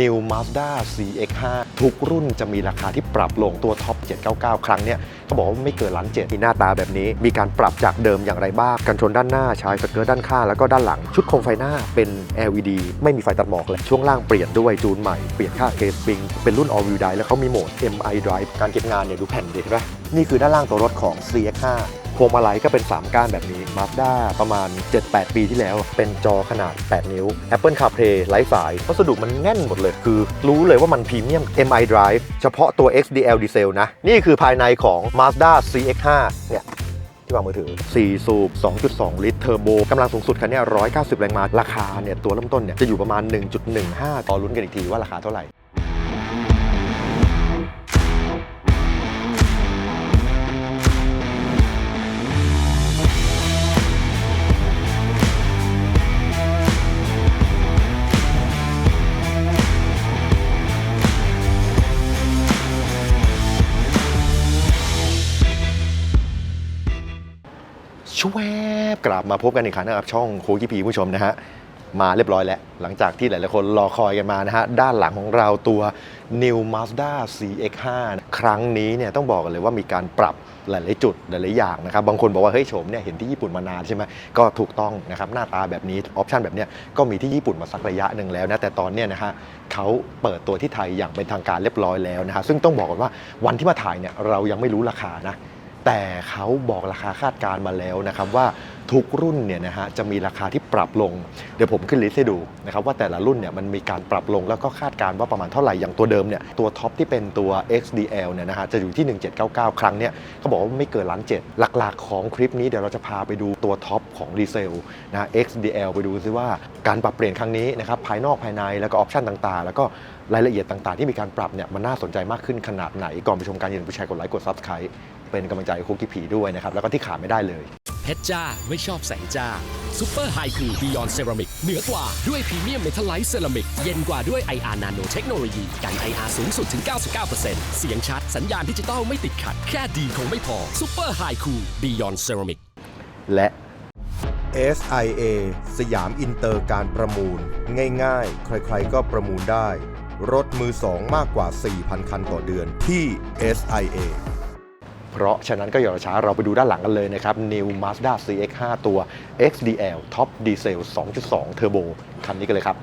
New Mazda CX-5 ทุกรุ่นจะมีราคาที่ปรับลงตัวท็อป 799 ครั้งเนี่ยเขาบอกว่าไม่เกินล้านเจ็ดมีหน้าตาแบบนี้ มีการปรับจากเดิมอย่างไรบ้าง กันชนด้านหน้าชายสเกิร์ตด้านข้างแล้วก็ด้านหลัง ชุดโคมไฟหน้าเป็น LED ไม่มีไฟตัดหมอกเลยช่วงล่างเปลี่ยนด้วยจูนใหม่ เปลี่ยนค่าเคสปริงเป็นรุ่น All Wheel Drive แล้วเขามีโหมด MI Drive การเก็บงานเนี่ยดูแผ่นดิเห็นไหมนี่คือด้านล่างตัวรถของ CX-5 วงมาลัยก็เป็น 3 ก้านแบบนี้ Mazda ประมาณ 7-8 ปีที่แล้ว เป็นจอขนาด 8 นิ้ว Apple CarPlay ไร้สายวัสดุมันแน่นหมดเลย คือรู้เลยว่ามันพรีเมียม MI Drive เฉพาะตัว XDL Diesel นะ นี่คือภายในของ Mazda CX-5 เนี่ยที่วางมือถือ 4 สูบ 2.2 ลิตร เทอร์โบ กำลังสูงสุดคันนี้ย190 แรงม้า ราคาเนี่ย ตัวเริ่มต้นเนี่ย จะอยู่ประมาณ 1.15 ต่อลุ้นกันอีกทีว่าราคาเท่าไหร่ ชวบกลับมาพบกันอีกครั้งนะครับช่องโคกิพีผู้ชมนะฮะมาเรียบร้อยแล้ว หลังจากที่หลายๆคนรอคอยกันมานะฮะ ด้านหลังของเราตัว New Mazda CX-5 ครั้งนี้เนี่ยต้องบอกกันเลยว่ามีการปรับหลาย ๆ จุดหลาย ๆ อย่างนะครับ บางคนบอกว่าเฮ้ยโฉมเนี่ยเห็นที่ญี่ปุ่นมานานใช่ไหมก็ถูกต้องนะครับ หน้าตาแบบนี้ ออปชันแบบเนี้ยก็มีที่ญี่ปุ่นมาสักระยะหนึ่งแล้วนะ แต่ตอนเนี้ยนะฮะเขาเปิดตัวที่ไทยอย่างเป็นทางการเรียบร้อยแล้วนะฮะซึ่งต้องบอกก่อนว่าวันที่มาถ่ายเนี่ยเรายังไม่รู้ราคานะ แต่เขาบอกราคาคาดการมาแล้วนะครับว่าทุกรุ่นเนี่ยนะฮะจะมีราคาที่ปรับลง เดี๋ยวผมขึ้นลิสต์ให้ดูนะครับว่าแต่ละรุ่นเนี่ยมันมีการปรับลงแล้วก็คาดการว่าประมาณเท่าไหร่อย่างตัวเดิมเนี่ยตัวท็อปที่เป็นตัว XDL เนี่ยนะฮะจะอยู่ที่ 1799 ครั้งเนี่ยเขาบอกว่าไม่เกินล้านเจ็ดหลักๆของคลิปนี้เดี๋ยวเราจะพาไปดูตัวท็อปของดีเซลนะ XDL ไปดูซิว่าการปรับเปลี่ยนครั้งนี้นะครับภายนอกภายในแล้วก็ออปชันต่างๆ แล้วก็ รายละเอียดต่างๆ ที่มีการปรับเนี่ยมันน่าสนใจมากขึ้นขนาดไหน ก่อนไปชมการยืนผู้ชายกดไลค์กด Subscribe เป็นกำลังใจให้คุกกี้ผีด้วยนะครับ แล้วก็ที่ขาดไม่ได้เลย เพชรจ้าไม่ชอบแสงจ้าซูเปอร์ไฮคูลบิยอนเซรามิกเหนือกว่าด้วยพรีเมียมเมทัลไลท์เซรามิกเย็นกว่าด้วย IR Nano เทคโนโลยีกัน IR สูงสุดถึง 99%เสียงชัดสัญญาณดิจิตอลไม่ติดขัด แค่ดีคงไม่พอซูเปอร์ไฮคูลบิยอนเซรามิกและ SIA สยามอินเตอร์การประมูล ง่ายๆ ใครๆก็ประมูลได้ รถมือสองมากกว่า 4,000 คันต่อเดือนที่ SIA เพราะฉะนั้นก็อย่ารอช้าเราไปดูด้านหลังกันเลยนะครับ New Mazda CX-5 ตัว XDL Top Diesel 2.2 Turbo คันนี้กันเลยครับ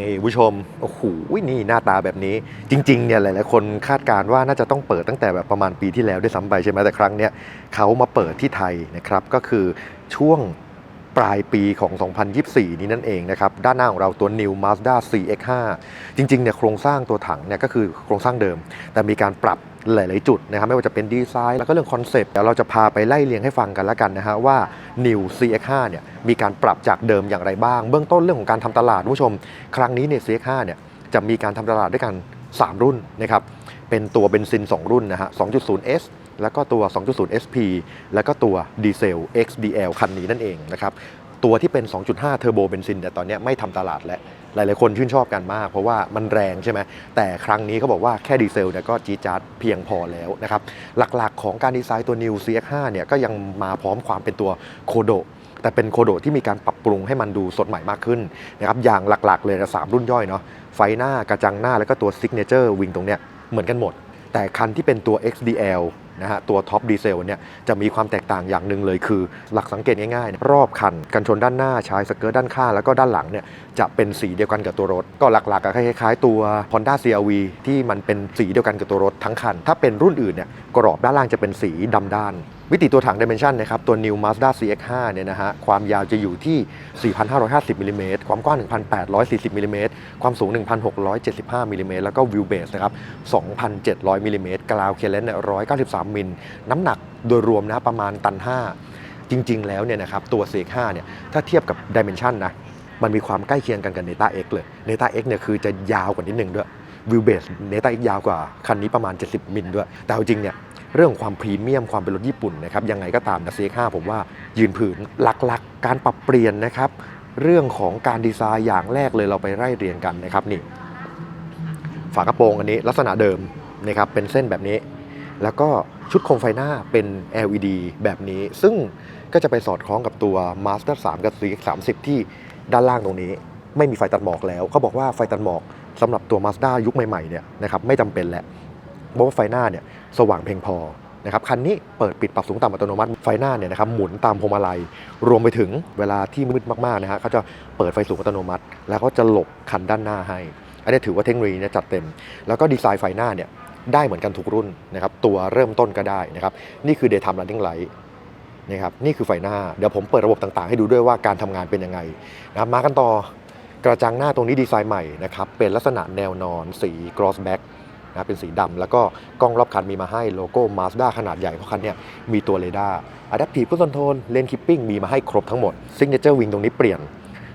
นี่ผู้ชม โอ้โห นี่หน้าตาแบบนี้ จริงๆเนี่ยหลายๆ คนคาดการณ์ว่าน่าจะต้องเปิดตั้งแต่แบบประมาณปีที่แล้วด้วยซ้ำไปใช่ไหมแต่ครั้งเนี้ยเขามาเปิดที่ไทยนะครับ ก็คือช่วง ปลายปีของ 2024 นี้นั่นเองนะครับ ด้านหน้าของเราตัว New Mazda CX-5 จริงๆ เนี่ยโครงสร้างตัวถังเนี่ยก็คือโครงสร้างเดิม แต่มีการปรับหลาย ๆ จุดนะครับไม่ว่าจะเป็นดีไซน์แล้วก็เรื่องคอนเซปต์เดี๋ยวเราจะพาไปไล่เรียงให้ฟังกันแล้วกันนะฮะว่า New CX5 เนี่ยมีการปรับจากเดิมอย่างไรบ้าง เบื้องต้นเรื่องของการทำตลาดผู้ชม ครั้งนี้เนี่ย CX5 เนี่ยจะมีการทำตลาดด้วยกัน 3 รุ่นนะครับเป็นตัวเบนซิน 2 รุ่นนะฮะ 2.0S แล้วก็ตัว 2.0 SP แล้วก็ตัวดีเซล XDL คันนี้นั่นเองนะครับ ตัวที่เป็น 2.5 เทอร์โบเบนซินแต่ตอนนี้ไม่ทำตลาดแล้ว หลาย ๆ คนชื่นชอบกันมาก เพราะว่ามันแรงใช่ไหม แต่ครั้งนี้เขาบอกว่าแค่ดีเซลเนี่ยก็จี๊ดจ๊าดเพียงพอแล้วนะครับ หลัก ๆ ของการดีไซน์ตัว New CX5 เนี่ยก็ยังมาพร้อมความเป็นตัวโคโดแต่เป็นโคโดที่มีการปรับปรุงให้มันดูสดใหม่มากขึ้นนะครับอย่างหลักๆ เลยนะสามรุ่นย่อยเนาะไฟหน้ากระจังหน้าแล้วก็ตัว Signature Wing ตรงเนี้ยเหมือนกันหมด แต่คันที่เป็นตัว XDL นะฮะตัวท็อปดีเซลเนี่ยจะมีความแตกต่างอย่างหนึ่งเลยคือ หลักสังเกตง่ายๆ รอบคันกันชนด้านหน้าชายสเกิร์ตด้านข้างแล้วก็ด้านหลังเนี่ยจะเป็นสีเดียวกันกับตัวรถ ก็หลักๆก็คล้ายๆ ตัว Honda CRV ที่มันเป็นสีเดียวกันกับตัวรถทั้งคัน ถ้าเป็นรุ่นอื่นเนี่ยกรอบด้านล่างจะเป็นสีดำด้าน วิติตัวถัง Dimension นะครับ ตัว New Mazda CX-5 เนี่ยนะฮะ ความยาวจะอยู่ที่ 4,550มิลลิเมตรความกว้าง 1,840มิลลิเมตรความสูง 1,675มิลลิเมตรแล้วก็ Wheel Base นะครับ 2,700มิลลิเมตรกราวเคเลนเนี่ย193มิล น้ำหนักโดยรวมนะประมาณตัน 5 จริง ๆ แล้วเนี่ยนะครับ ตัว CX-5 เนี่ย ถ้าเทียบกับ Dimension นะ มันมีความใกล้เคียงกันกับ Neta X เลย Neta X เนี่ยคือจะยาวกว่านิดนึงด้วยวิวเบสเนต้าอีกยาวกว่าคันนี้ประมาณ 70 มิลด้วย แต่เอาจริงเนี่ย เรื่องความพรีเมียมความเป็นรถญี่ปุ่นนะครับยังไงก็ตามนะ CX5 ผมว่ายืนผืนหลักๆการปรับเปลี่ยนนะครับ เรื่องของการดีไซน์อย่างแรกเลยเราไปไล่เรียงกันนะครับนี่ฝากระโปรงอันนี้ลักษณะเดิมนะครับเป็นเส้นแบบนี้ แล้วก็ชุดโคมไฟหน้าเป็น LED แบบนี้ ซึ่งก็จะไปสอดคล้องกับตัว Master 3 กับ CX30 ที่ด้านล่างตรงนี้ ไม่มีไฟตัดหมอกแล้วเขาบอกว่าไฟตัดหมอกสำหรับตัว Mazda ยุคใหม่ๆเนี่ยนะครับไม่จำเป็นแหละ เพราะว่าไฟหน้าเนี่ยสว่างเพียงพอนะครับคันนี้เปิดปิดปรับสูงต่ำอัตโนมัติไฟหน้าเนี่ยนะครับหมุนตามพวงมาลัย รวมไปถึงเวลาที่มืดมากๆนะฮะเขาจะเปิดไฟสูงอัตโนมัติ แล้วก็จะหลบคันด้านหน้าให้ อันนี้ถือว่าเทคโนโลยีเนี่ยจัดเต็ม แล้วก็ดีไซน์ไฟหน้าเนี่ยได้เหมือนกันทุกรุ่นนะครับตัวเริ่มต้นก็ได้นะครับนี่คือ daytime running light นะครับนี่คือไฟหน้าเดี๋ยวผมเปิดระบบต่างๆ ให้ดูด้วยว่าการทำงานเป็นยังไงนะครับมากันต่อกระจังหน้าตรงนี้ดีไซน์ใหม่นะครับเป็นลักษณะแนวนอนสี cross back นะเป็นสีดำแล้วก็กล้องรอบคันมีมาให้โลโก้ Mazda ขนาดใหญ่ เพราะคันเนี้ยมีตัวเรดาร์ Adaptive Cruise Control Lane Keeping มีมาให้ครบทั้งหมด Signature Wing ตรงนี้เปลี่ยน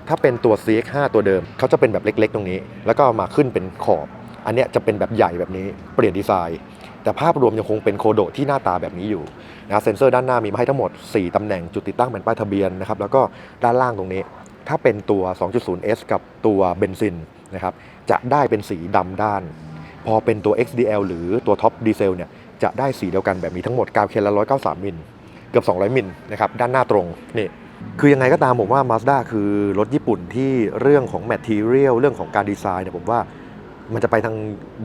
ถ้าเป็นตัว CX5 ตัวเดิมเขาจะเป็นแบบเล็กๆ ตรงนี้ แล้วก็มาขึ้นเป็นขอบ อันเนี้ยจะเป็นแบบใหญ่แบบนี้เปลี่ยนดีไซน์แต่ภาพรวมยังคงเป็นโคโดที่หน้าตาแบบนี้อยู่นะเซ็นเซอร์ด้านหน้ามีมาให้ทั้งหมด 4 ตำแหน่งจุดติดตั้งแผ่นป้ายทะเบียนนะครับแล้วก็ด้านล่างตรงนี้ ถ้าเป็นตัว 2.0S กับตัวเบนซินนะครับจะได้เป็นสีดำด้าน พอเป็นตัว XDL หรือตัวท็อปดีเซลเนี่ยจะได้สีเดียวกันแบบนี้ทั้งหมดกาวเคละ 193 มิลเกือบ 200 มิลนะครับด้านหน้าตรงนี่คือยังไงก็ตามผมว่า Mazda คือรถญี่ปุ่นที่เรื่องของ Material เรื่องของการดีไซน์เนี่ยผมว่ามันจะไปทาง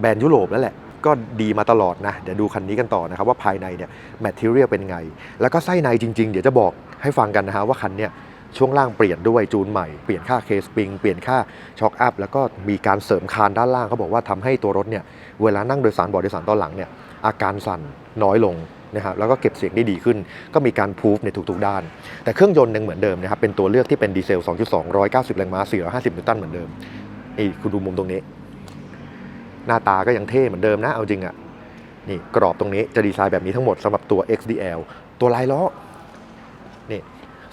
แบรนด์ยุโรปแล้วแหละ ก็ดีมาตลอดนะ เดี๋ยวดูคันนี้กันต่อนะครับว่าภายในเนี่ย Material เป็นไง แล้วก็ไส้ในจริง ๆ เดี๋ยวจะบอกให้ฟังกันนะฮะว่าคันเนี่ย ช่วงล่างเปลี่ยนด้วยจูนใหม่ เปลี่ยนค่าเคสปริง เปลี่ยนค่าช็อคอัพ แล้วก็มีการเสริมคานด้านล่างเขาบอกว่าทำให้ตัวรถเนี่ยเวลานั่งโดยสารเบาะโดยสารตอนหลังเนี่ยอาการสั่นน้อยลงนะครับแล้วก็เก็บเสียงได้ดีขึ้น ก็มีการพูฟในทุกๆด้าน แต่เครื่องยนต์ยังเหมือนเดิมนะครับเป็นตัวเลือกที่เป็นดีเซล 2.2 190 แรงม้า 450 นิวตันเหมือนเดิมนี่คุณดูมุมตรงนี้ หน้าตาก็ยังเท่เหมือนเดิมนะเอาจริงอะ่ะนี่กรอบตรงนี้จะดีไซน์แบบนี้ทั้งหมดสำหรับตัว XDL ตัวลายล้อนี่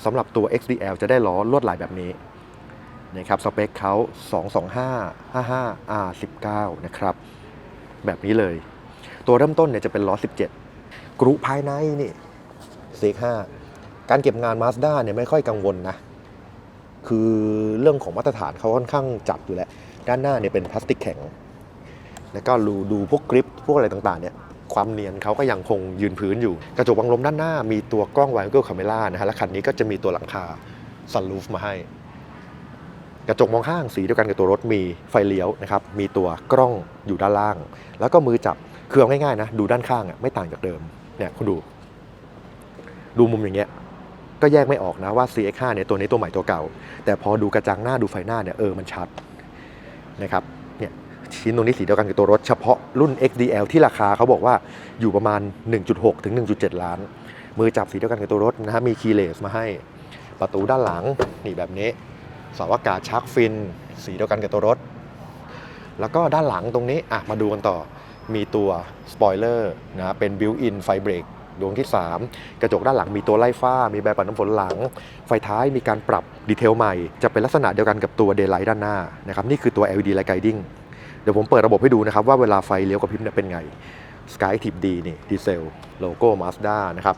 สำหรับตัว XDL จะได้ล้อลวดลายแบบนี้นะครับสเปคเขา225 55 R19 นะครับ แบบนี้เลย ตัวเริ่มต้นเนี่ยจะเป็นล้อ 17 กรุภายในนี่เซก5การเก็บงาน Mazda เนี่ยไม่ค่อยกังวลนะ คือเรื่องของมาตรฐานเขาค่อนข้างจัดอยู่แล้ว ด้านหน้าเนี่ยเป็นพลาสติกแข็ง แล้วก็ดูดูพวกกริปพวกอะไรต่างๆเนี่ย ความเนียนเขาก็ยังคงยืนพื้นอยู่ กระจกบังลมด้านหน้ามีตัวกล้อง Wide Angle Camera นะฮะและคันนี้ก็จะมีตัวหลังคา Sunroof มาให้ กระจกมองข้างสีเดียวกันกับตัวรถมีไฟเลี้ยวนะครับมีตัวกล้องอยู่ด้านล่าง แล้วก็มือจับคือเอาง่ายๆนะดูด้านข้างอะไม่ต่างจากเดิมเนี่ยคุณดู ดูมุมอย่างเงี้ยก็แยกไม่ออกนะว่า CX5 เนี่ยตัวนี้ตัวใหม่ตัวเก่า แต่พอดูกระจังหน้าดูไฟหน้าเนี่ยเออมันชัดนะครับ ชิ้นตรงนี้สีเดียวกันกับตัวรถเฉพาะรุ่น XDL ที่ราคาเขาบอกว่าอยู่ประมาณ 1.6 ถึง 1.7 ล้าน มือจับสีเดียวกันกับตัวรถนะฮะมีคีย์เลสมาให้ประตูด้านหลังนี่แบบนี้สาอากาศชาร์กฟิน สีเดียวกันกับตัวรถ แล้วก็ด้านหลังตรงนี้อะมาดูกันต่อมีตัวสปอยเลอร์นะเป็นบิวอินไฟเบรกดวงที่ 3 กระจกด้านหลังมีตัวไล่ฟ้า มีใบปัดน้ำฝนหลัง ไฟท้ายมีการปรับดีเทลใหม่ จะเป็นลักษณะเดียวกันกับตัวเด y l i g h t ด้านหน้านะครับ นี่คือตัว LED Light Guiding เดี๋ยวผมเปิดระบบให้ดูนะครับ ว่าเวลาไฟเลี้ยวกับพริบเนี่ยเป็นไง Sky Tip D นี่ดีเซลโลโก้ Mazda นะครับ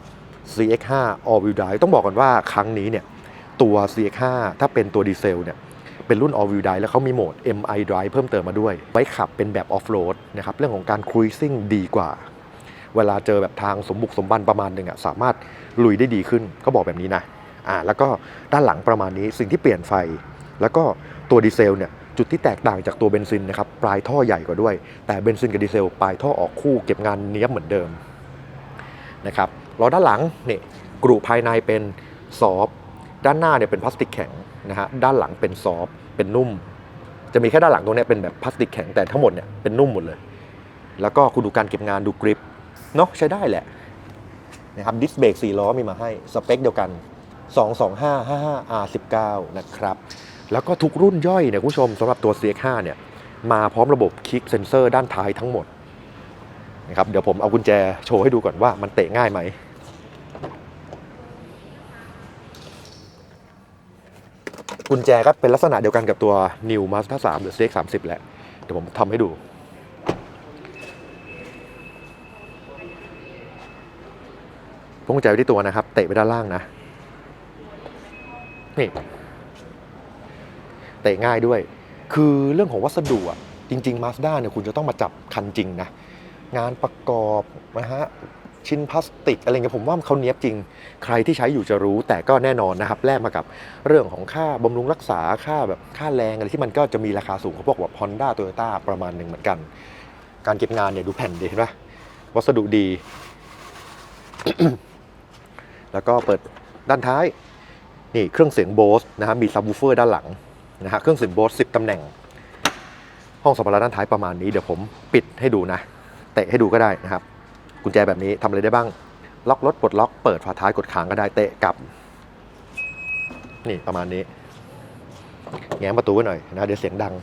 CX5 All Wheel Drive ต้องบอกก่อนว่าครั้งนี้เนี่ยตัว CX5 ถ้าเป็นตัวดีเซลเนี่ยเป็นรุ่น all wheel drive แล้วเขามีโหมด MI drive เพิ่มเติมมาด้วย ไว้ขับเป็นแบบ off road นะครับเรื่องของการ cruising ดีกว่า เวลาเจอแบบทางสมบุกสมบันประมาณหนึ่งอะสามารถลุยได้ดีขึ้นก็บอกแบบนี้นะอ่าแล้วก็ด้านหลังประมาณนี้สิ่งที่เปลี่ยนไฟ แล้วก็ตัวดีเซลเนี่ย จุดที่แตกต่างจากตัวเบนซินนะครับปลายท่อใหญ่กว่าด้วย แต่เบนซินกับดีเซลปลายท่อออกคู่เก็บงานเนี้ยบเหมือนเดิมนะครับล้อด้านหลังนี่กรุภายในเป็นซอฟด้านหน้าเนี่ยเป็นพลาสติกแข็งนะฮะด้านหลังเป็นซอฟเป็นนุ่ม จะมีแค่ด้านหลังตรงเนี้ยเป็นแบบพลาสติกแข็งแต่ทั้งหมดเนี่ยเป็นนุ่มหมดเลย แล้วก็คุณดูการเก็บงานดูกริปเนาะใช้ได้แหละนะครับดิสเบรก4ล้อมีมาให้สเปคเดียวกัน 22555R19 นะครับ แล้วก็ทุกรุ่นย่อยเนี่ยคุณผู้ชมสำหรับตัว CX5 เนี่ยมาพร้อมระบบคลิกเซนเซอร์ด้านท้ายทั้งหมดนะครับเดี๋ยวผมเอากุญแจโชว์ให้ดูก่อนว่ามันเตะง่ายไหมกุญแจก็เป็นลักษณะเดียวกันกับตัว New Mazda 3 หรือ CX30 แหละ เดี๋ยวผมทำให้ดู พวงกุญแจไว้ที่ตัวนะครับ เตะไปด้านล่างนะ นี่ เตะง่ายด้วย คือเรื่องของวัสดุอะจริงๆ Mazda เนี่ยคุณจะต้องมาจับคันจริงนะ งานประกอบนะฮะชิ้นพลาสติกอะไรเงี้ยผมว่าเขาเนี้ยบจริง ใครที่ใช้อยู่จะรู้แต่ก็แน่นอนนะครับ แลกมากับเรื่องของค่าบำรุงรักษาค่าแบบค่าแรงอะไรที่มันก็จะมีราคาสูงเขาบอกว่า Honda Toyota ประมาณหนึ่งเหมือนกัน การเก็บงานเนี่ยดูแผ่นดีเห็นปะวัสดุดี แล้วก็เปิดด้านท้าย นี่เครื่องเสียงโบสนะฮะมีซับ w ูเฟอร์ด้านหลัง นะฮะเครื่องสียงโบส10ตำแหน่ง ห้องสัมภาระด้านท้ายประมาณนี้เดี๋ยวผมปิดให้ดูนะเตะให้ดูก็ได้นะครับ กุญแจแบบนี้ทำอะไรได้บ้าง ล็อกรถปลดล็อกเปิดฝาท้ายกดค้างก็ได้เตะกลับ นี่ประมาณนี้แง้มประตูไว้หน่อยนะเดี๋ยวเสียงดัง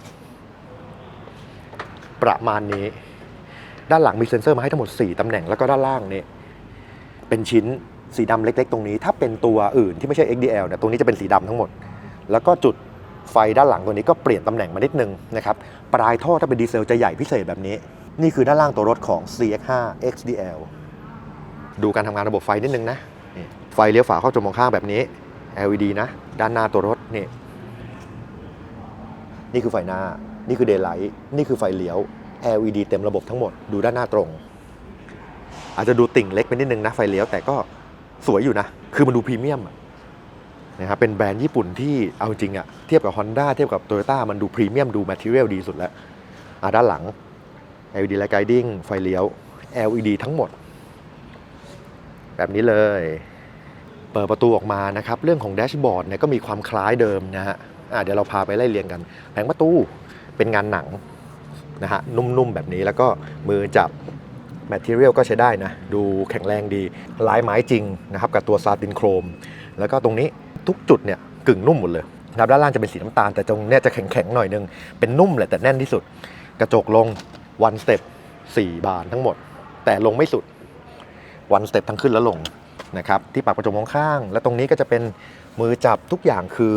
ประมาณนี้ ด้านหลังมีเซ็นเซอร์มาให้ทั้งหมด 4ตำแหน่งแล้วก็ด้านล่างนี่เป็นชิ้นสีดำเล็ก ๆ ตรงนี้ ถ้าเป็นตัวอื่นที่ไม่ใช่ XDL เนี่ยตรงนี้จะเป็นสีดำทั้งหมด แล้วก็จุด ไฟด้านหลังตัวนี้ก็เปลี่ยนตำแหน่งมานิดนึงนะครับ ปลายท่อถ้าเป็นดีเซลจะใหญ่พิเศษแบบนี้ นี่คือด้านล่างตัวรถของ CX5 XDL ดูการทำงานระบบไฟนิดนึงนะ ไฟเลี้ยวฝาเข้าจมองข้างแบบนี้ LED นะ ด้านหน้าตัวรถนี่ นี่คือไฟหน้า นี่คือ daylight นี่คือไฟเลี้ยว LED เต็มระบบทั้งหมด ดูด้านหน้าตรง อาจจะดูติ่งเล็กไปนิดนึงนะไฟเลี้ยวแต่ก็สวยอยู่นะ คือมันดูพรีเมียมอะ นะครับเป็นแบรนด์ญี่ปุ่นที่เอาจริงอะเทียบกับ Honda เทียบกับ Toyota มันดูพรีเมียมดูแมทเทียลดีสุดแล้วอะด้านหลัง LED light guiding ไฟเลี้ยว LED ทั้งหมด แบบนี้เลย เปิดประตูออกมานะครับ เรื่องของแดชบอร์ดเนี่ยก็มีความคล้ายเดิมนะฮะะเดี๋ยวเราพาไปไล่เรียงกันแผงประตูเป็นงานหนังนะฮะนุ่มๆแบบนี้แล้วก็มือจับแมทเทียลก็ใช้ได้นะ ดูแข็งแรงดีลายไม้จริงนะครับ กับตัวซาตินโครม แล้วก็ตรงนี้ ทุกจุดเนี่ยกึ่งนุ่มหมดเลยนะครับด้านล่างจะเป็นสีน้ำตาลแต่ตรงเนี้ยจะแข็งๆหน่อยนึงเป็นนุ่มแหละแต่แน่นที่สุด กระจกลงวันสเต็ป4บานทั้งหมด แต่ลงไม่สุดวันสเต็ปทั้งขึ้นและลงนะครับที่ปากกระจกมองข้าง และตรงนี้ก็จะเป็นมือจับทุกอย่างคือ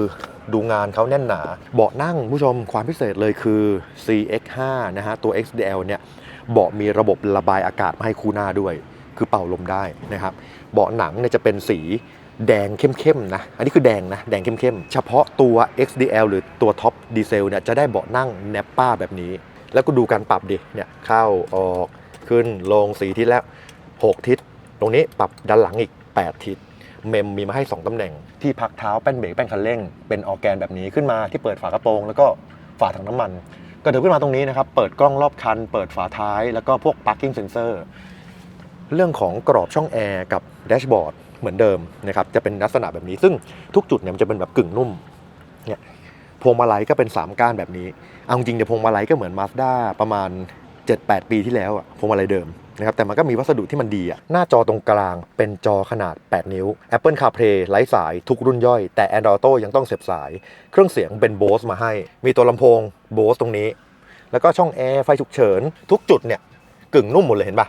ดูงานเขาแน่นหนา เบาะนั่งผู้ชมความพิเศษเลยคือ CX5 นะฮะตัว XDL เนี่ยเบาะมีระบบระบายอากาศมาให้คู่หน้าด้วย คือเป่าลมได้นะครับ เบาะหนังเนี่ยจะเป็นสี แดงเข้มๆนะ อันนี้คือแดงนะ แดงเข้มๆ เฉพาะตัว XDL หรือตัวท็อปดีเซลเนี่ยจะได้เบาะนั่งแนปป้าแบบนี้ แล้วก็ดูการปรับดิ เนี่ยเข้าออกขึ้นลงสีทิศแล้ว 6 ทิศ ตรงนี้ปรับด้านหลังอีก 8 ทิศ เมมมีมาให้ 2 ตำแหน่ง ที่พักเท้าแป้นเบรกแป้นคันเร่ง เป็นออแกนแบบนี้ขึ้นมาที่เปิดฝากระโปรง แล้วก็ฝาถังน้ำมัน ก็เดินขึ้นมาตรงนี้นะครับ เปิดกล้องรอบคัน เปิดฝาท้าย แล้วก็พวก parking sensor เรื่องของกรอบช่องแอร์กับแดชบอร์ด เหมือนเดิมนะครับจะเป็นลักษณะแบบนี้ ซึ่งทุกจุดเนี่ยมันจะเป็นแบบกึ่งนุ่มเนี่ยพวงมาลัยก็เป็น 3 ก้านแบบนี้เอาจริงเนี่ยพวงมาลัยก็เหมือน Mazda ประมาณ 7-8 ปีที่แล้วอะพวงมาลัยเดิมนะครับแต่มันก็มีวัสดุที่มันดีอะหน้าจอตรงกลางเป็นจอขนาด 8 นิ้ว Apple CarPlay ไร้สายทุกรุ่นย่อย แต่ Android Auto ยังต้องเสียบสาย เครื่องเสียงเป็น Bose มาให้ มีตัวลำโพง Bose ตรงนี้ แล้วก็ช่องแอร์ไฟฉุกเฉิน ทุกจุดเนี่ยกึ่งนุ่มหมดเลยเห็นปะ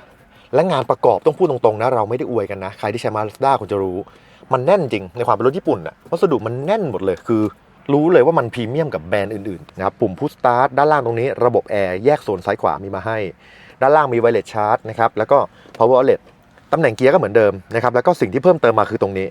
และงานประกอบต้องพูดตรงๆนะเราไม่ได้อวยกันนะ ใครที่ใช้มาสด้าคุณจะรู้ มันแน่นจริงในความเป็นรถญี่ปุ่นอะวัสดุมันแน่นหมดเลยคือ รู้เลยว่ามันพรีเมียมกับแบรนด์อื่นๆนะครับปุ่มพุชสตาร์ทด้านล่างตรงนี้ระบบแอร์แยกโซนซ้ายขวามีมาให้ ด้านล่างมีไวเลสชาร์จนะครับแล้วก็ power outlet ตำแหน่งเกียร์ก็เหมือนเดิมนะครับแล้วก็สิ่งที่เพิ่มเติมมาคือตรงนี้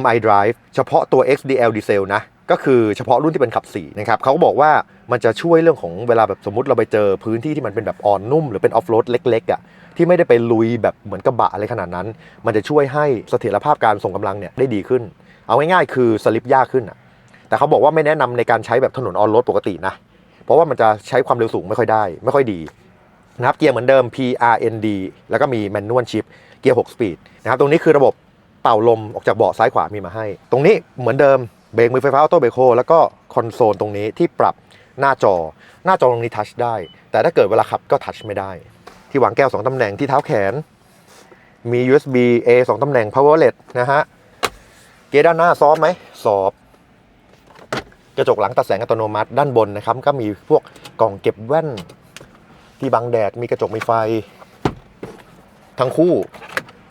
MI Drive เฉพาะตัว XDL Diesel นะก็คือเฉพาะรุ่นที่เป็นขับ4นะครับเขาก็บอกว่า มันจะช่วยเรื่องของเวลาแบบสมมติเราไปเจอพื้นที่ที่มันเป็นแบบอ่อนนุ่ม หรือเป็นออฟโรดเล็กๆอะ่ะที่ไม่ได้ไปลุยแบบเหมือนกระบะอะไรขนาดนั้น มันจะช่วยให้เสถียรภาพการส่งกำลังเนี่ยได้ดีขึ้น เอาง่ายๆคือสลิปยากขึ้นอะแต่เขาบอกว่าไม่แนะนำในการใช้แบบถนนออนโรดปกตินะ เพราะว่ามันจะใช้ความเร็วสูงไม่ค่อยได้ ไม่ค่อยดีนะครับเกียร์เหมือนเดิม PRND แล้วก็มีแมนนวลชิปเกียร์6สปีดนะครับตรงนี้คือระบบเป่าลมออกจากเบาะซ้ายขวามีมาให้ ตรงนี้เหมือนเดิมเบรกมือไฟฟ้าออโต้เบรกโฮแล้วก็คอนโซลตรงนี้ที่ปรับ หน้าจอ หน้าจอตรงนี้ทัชได้ แต่ถ้าเกิดเวลาขับก็ทัชไม่ได้ ที่วางแก้ว 2ตำแหน่งที่เท้าแขน มี USB A 2ตำแหน่ง powerlet นะฮะ เกียร์ด้านหน้าซอฟไหมซอฟกระจกหลังตัดแสงอัตโนมัติด้านบนนะครับ ก็มีพวกกล่องเก็บแว่น ที่บังแดดมีกระจกมีไฟ ทั้งคู่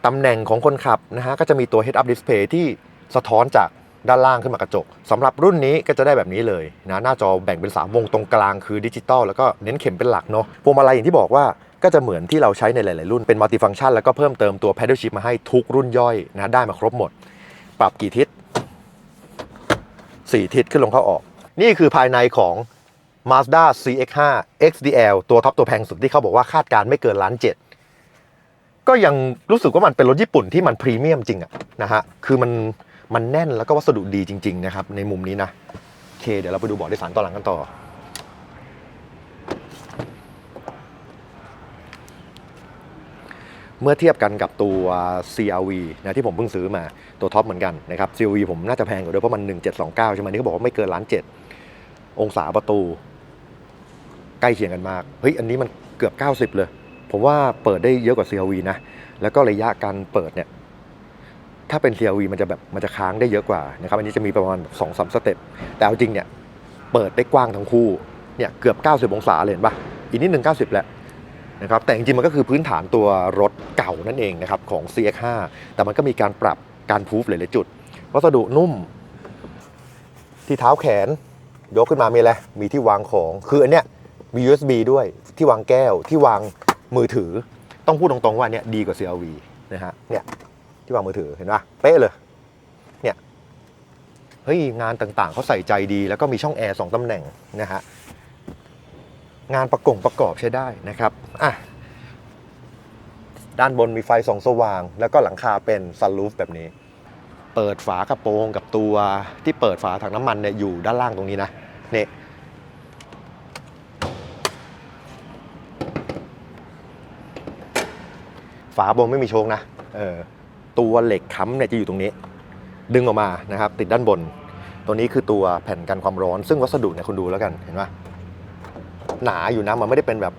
ตำแหน่งของคนขับนะฮะก็จะมีตัว head up display ที่สะท้อนจาก ด้านล่างขึ้นมากระจกสำหรับรุ่นนี้ก็จะได้แบบนี้เลยนะหน้าจอแบ่งเป็น 3 วงตรงกลางคือดิจิตอลแล้วก็เน้นเข็มเป็นหลักเนาะพวงมาลัยอย่างที่บอกว่าก็จะเหมือนที่เราใช้ในหลาย ๆ รุ่นเป็นมัลติฟัง c t ชันแล้วก็เพิ่มเติมตัว paddle shift มาให้ทุกรุ่นย่อยนะได้มาครบหมด ปรับกี่ทิศ 4 ทิศขึ้นลงเข้าออก นี่คือภายในของ Mazda CX5 XDL ตัวท็อปตัวแพงสุดที่เขาบอกว่าคาดการณ์ไม่เกินล้านเจ็ดก็ยังรู้สึกว่ามันเป็นรถญี่ปุ่นที่มันพรีเมียมจริงอะนะฮะคือมัน มันแน่นแล้วก็วัสดุดีจริง ๆ นะครับ ในมุมนี้นะโอเค เดี๋ยวเราไปดูเบาะโดยสารตอนหลังกันต่อ เมื่อเทียบกันกับตัว CRV นะที่ผมเพิ่งซื้อมาตัวท็อปเหมือนกันนะครับ CRV ผมน่าจะแพงกว่าด้วยเพราะมัน 1729 ใช่ไหมนี่เขาบอกว่าไม่เกินล้านเจ็ดองศาประตู ใกล้เคียงกันมากเฮ้ยอันนี้มันเกือบ 90 เลย ผมว่าเปิดได้เยอะกว่า CRV นะแล้วก็ระยะการเปิดเนี่ย ถ้าเป็น CRV มันจะแบบมันจะค้างได้เยอะกว่านะครับอันนี้จะมีประมาณ2อสสเต็ปแต่เอาจริงเนี่ยเปิดได้กว้างทั้งคู่เนี่ยเกือบ 90 องศาเลยเห็นปะอีกนิดหนึ่ง90แหละนะครับแต่จริงๆมันก็คือพื้นฐานตัวรถเก่านั่นเองนะครับของ CX5 แต่มันก็มีการปรับการพูฟหลายๆจุด วัสดุนุ่ม ที่เท้าแขน ยกขึ้นมามีอะไรมีที่วางของคืออันเนี้ยมี USB ด้วยที่วางแก้วที่วางมือถือ ต้องพูดตรงๆว่าเนี่ยดีกว่า CRV นะฮะเนี่ย ที่วางมือถือเห็นป่ะเป๊ะเลยเนี่ยเฮ้ยงานต่างๆเขาใส่ใจดี แล้วก็มีช่องแอร์สองตำแหน่งนะฮะงานประกงประกอบใช้ได้นะครับอะด้านบนมีไฟส่องสว่าง แล้วก็หลังคาเป็นซันรูฟแบบนี้ เปิดฝากระโปรงกับตัวที่เปิดฝาถังน้ำมันเนี่ยอยู่ด้านล่างตรงนี้นะเนี่ยฝาบนไม่มีโชคนะ เออ ตัวเหล็กค้ำเนี่ยจะอยู่ตรงนี้ ดึงออกมานะครับ ติดด้านบน ตัวนี้คือตัวแผ่นกันความร้อน ซึ่งวัสดุเนี่ยคุณดูแล้วกันเห็นไหมหนาอยู่นะมันไม่ได้เป็นแบบ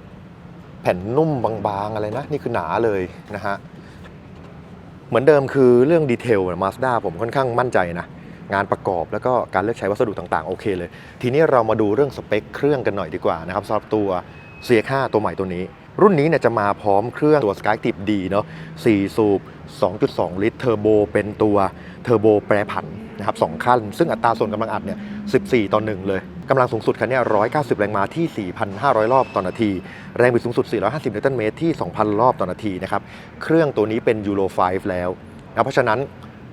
แผ่นนุ่มบางๆอะไรนะ นี่คือหนาเลยนะฮะเหมือนเดิมคือเรื่องดีเทลมาสด้าผมค่อนข้างมั่นใจนะ งานประกอบแล้วก็การเลือกใช้วัสดุต่างๆ โอเคเลย ทีนี้เรามาดูเรื่องสเปคเครื่องกันหน่อยดีกว่านะครับสำหรับตัว CX5 ตัวใหม่ตัวนี้ รุ่นนี้เนี่ยจะมาพร้อมเครื่องตัว Skytip D เนาะ4สูบ 2.2 ลิตรเทอร์โบเป็นตัวเทอร์โบแปรผันนะครับสองขั้น ซึ่งอัตราส่วนกำลังอัดเนี่ย 14 ต่อ 1 เลยกำลังสูงสุดคันนี้190 แรงม้าที่ 4,500 รอบต่อนาที แรงบิดสูงสุด 450 นิวตันเมตรที่ 2,000 รอบต่อนาทีนะครับ เครื่องตัวนี้เป็น Euro 5แล้วนะเพราะฉะนั้น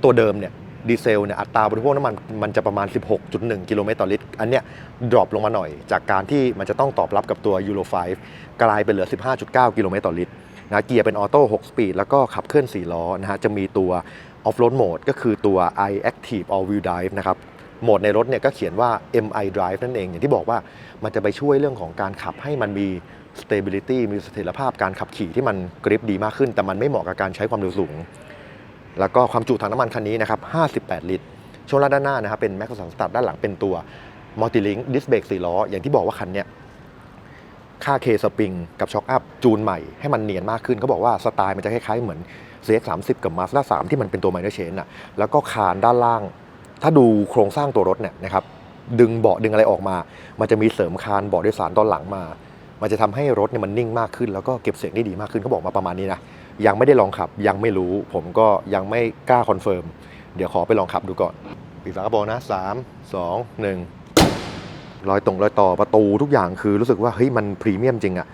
ตัวเดิมเนี่ย ดีเซลเนี่ยอัตราบริโภคน้ำมันมันจะประมาณ 16.1 กิโลเมตรต่อลิตร อันเนี้ยดรอปลงมาหน่อย จากการที่มันจะต้องตอบรับกับตัว Euro 5กลายเป็นเหลือ 15.9 กิโลเมตรต่อลิตรนะเกียร์เป็นออโต้6สปีดแล้วก็ขับเคลื่อน 4 ล้อนะฮะจะมีตัว Off Road Mode ก็คือตัว i Active All Wheel Drive นะครับโหมดในรถเนี่ยก็เขียนว่า MI Drive นั่นเอง อย่างที่บอกว่ามันจะไปช่วยเรื่องของการขับให้มันมี stability มีเสถียรภาพการขับขี่ที่มันกริปดีมากขึ้น แต่มันไม่เหมาะกับการใช้ความเร็วสูง แล้วก็ความจุถังน้ำมันคันนี้นะครับ 58 ลิตร ช่วงล่างด้านหน้านะครับเป็น m a x 3 Start ด้านหลังเป็นตัว Multilink Disc Brake 4ล้อ อย่างที่บอกว่าคันเนี้ยค่าเคสปริงกับช็อคอัพจูนใหม่ให้มันเนียนมากขึ้นเขาบอกว่าสไตล์มันจะคล้ายๆเหมือน CX30 กับ Mazda 3 ที่มันเป็นตัว minor change อะแล้วก็คานด้านล่าง ถ้าดูโครงสร้างตัวรถเนี่ยนะครับดึงเบาะดึงอะไรออกมา มันจะมีเสริมคานเบาะโดยสารตอนหลังมา มันจะทำให้รถเนี่ยมันนิ่งมากขึ้น แล้วก็เก็บเสียงได้ดีมากขึ้นเขาบอกมาประมาณนี้นะ ยังไม่ได้ลองขับยังไม่รู้ ผมก็ยังไม่กล้าคอนเฟิร์มเดี๋ยวขอไปลองขับดูก่อนปิดฝากระโปรงนะสามสองหนึ่งรอยตรงรอยต่อประตูทุกอย่างคือรู้สึกว่าเฮ้ยมันพรีเมียมจริงอะ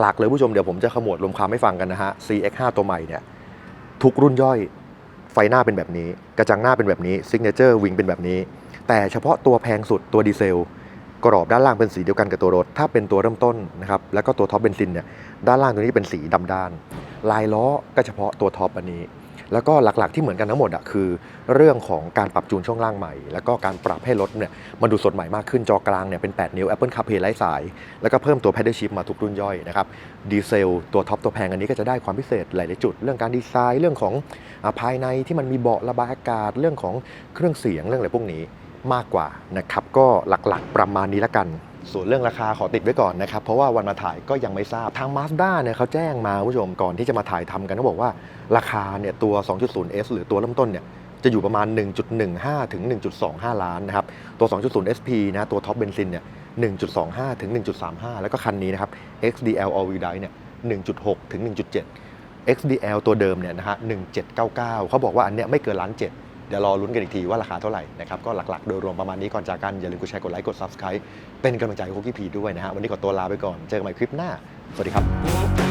หลักๆเลยผู้ชมเดี๋ยวผมจะขมวดรวมความให้ฟังกันนะฮะ CX5 ตัวใหม่เนี่ยทุกรุ่นย่อยไฟหน้าเป็นแบบนี้ กระจังหน้าเป็นแบบนี้ซิกเนเจอร์วิงเป็นแบบนี้ แต่เฉพาะตัวแพงสุดตัวดีเซล กรอบด้านล่างเป็นสีเดียวกันกับตัวรถ ถ้าเป็นตัวเริ่มต้นนะครับแล้วก็ตัวท็อปเบนซินเนี่ยด้านล่างตัวนี้เป็นสีดำด้าน ลายล้อก็เฉพาะตัวท็อปอันนี้ แล้วก็หลักๆที่เหมือนกันทั้งหมดอะคือ เรื่องของการปรับจูนช่วงล่างใหม่ แล้วก็การปรับให้รถเนี่ยมันดูสดใหม่มากขึ้นจอกลางเนี่ยเป็น 8 นิ้ว Apple CarPlay ไร้สาย แล้วก็เพิ่มตัว Paddle Shift มาทุกรุ่นย่อยนะครับดีเซลตัวท็อปตัวแพงอันนี้ก็จะได้ความพิเศษหลายๆจุด เรื่องการดีไซน์เรื่องของอภายในที่มันมีเบาะระบายอากาศ เรื่องของเครื่องเสียงเรื่องอะไรพวกนี้มากกว่านะครับก็หลักๆประมาณนี้ละกัน ส่วนเรื่องราคาขอติดไว้ก่อนนะครับ เพราะว่าวันมาถ่ายก็ยังไม่ทราบ ทาง Mazda เนี่ยเขาแจ้งมาคุณผู้ชมก่อนที่จะมาถ่ายทำกันเขาบอกว่าราคาเนี่ยตัว 2.0S หรือตัวเริ่มต้นเนี่ยจะอยู่ประมาณ 1.15 ถึง 1.25 ล้านนะครับ ตัว 2.0 SP นะตัวท็อปเบนซินเนี่ย 1.25 ถึง 1.35 แล้วก็คันนี้นะครับ XDL All Wheel Drive เนี่ย 1.6 ถึง 1.7 XDL ตัวเดิมเนี่ยนะฮะ 1799 เขาบอกว่าอันเนี้ยไม่เกินล้านเจ็ด ดี๋ยวรอลุ้นกันอีกทีว่าราคาเท่าไหร่นะครับก็หลักๆ โดยรวมประมาณนี้ก่อนจากกันอย่าลืมกดแชร์กดไลค์กด Subscribe เป็นกำลังใจให้คุกกี้พีด้วยนะฮะวันนี้ขอตัวลาไปก่อนเจอกันใหม่คลิปหน้า สวัสดีครับ